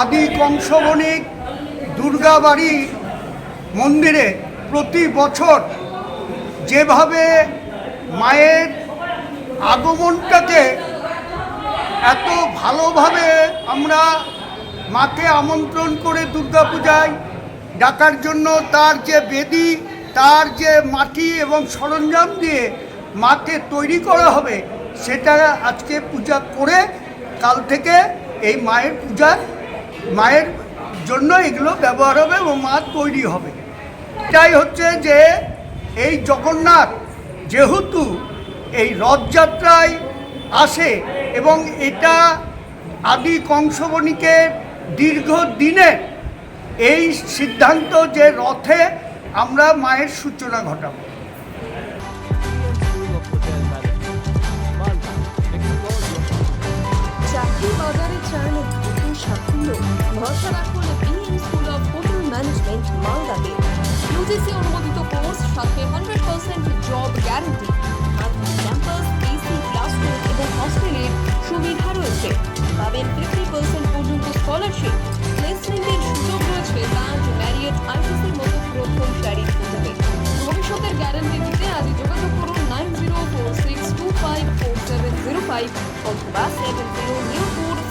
আদি কংসবণিক দুর্গাবাড়ি মন্দিরে প্রতি বছর যেভাবে মায়ের আগমনটাকে এত ভালোভাবে আমরা মাকে আমন্ত্রণ করে দুর্গাপূজায় ডাকার জন্য তার যে বেদি, তার যে মাটি এবং সরঞ্জাম দিয়ে মাকে তৈরি করা হবে, সেটা আজকে পূজা করে কাল থেকে এই মায়ের পূজা, মায়ের জন্য এগুলো ব্যবহার হবে এবং মা তৈরি হবে। এটাই হচ্ছে যে এই জগন্নাথ যেহেতু এই রথযাত্রায় আসে এবং এটা আদি কংসবণিকের দীর্ঘ দিনের এই সিদ্ধান্ত যে রথে আমরা মায়ের সূচনা ঘটাবো। চান দ্রুত সাফল্য। ভরসা রাখুন BM school of hotel management মালদাতে। ইউজিসি অনুমোদিত কোর্স, সাথে hundred percent job guarantee campus AC classroom এবং হস্টেলের সুবিধা রয়েছে। পাবেন ফিফটি পার্সেন্ট পর্যন্ত স্কলারশিপ প্লেসমেন্টের সুযোগ রয়েছে লাঞ্চ ম্যারিয়েট আইসিসির মতো প্রথম সারির সুযোগে। ভবিষ্যতের গ্যারান্টি দিতে আজই যোগাযোগ করুন nine zero four six two five four seven zero five অথবা সেভেন জিরো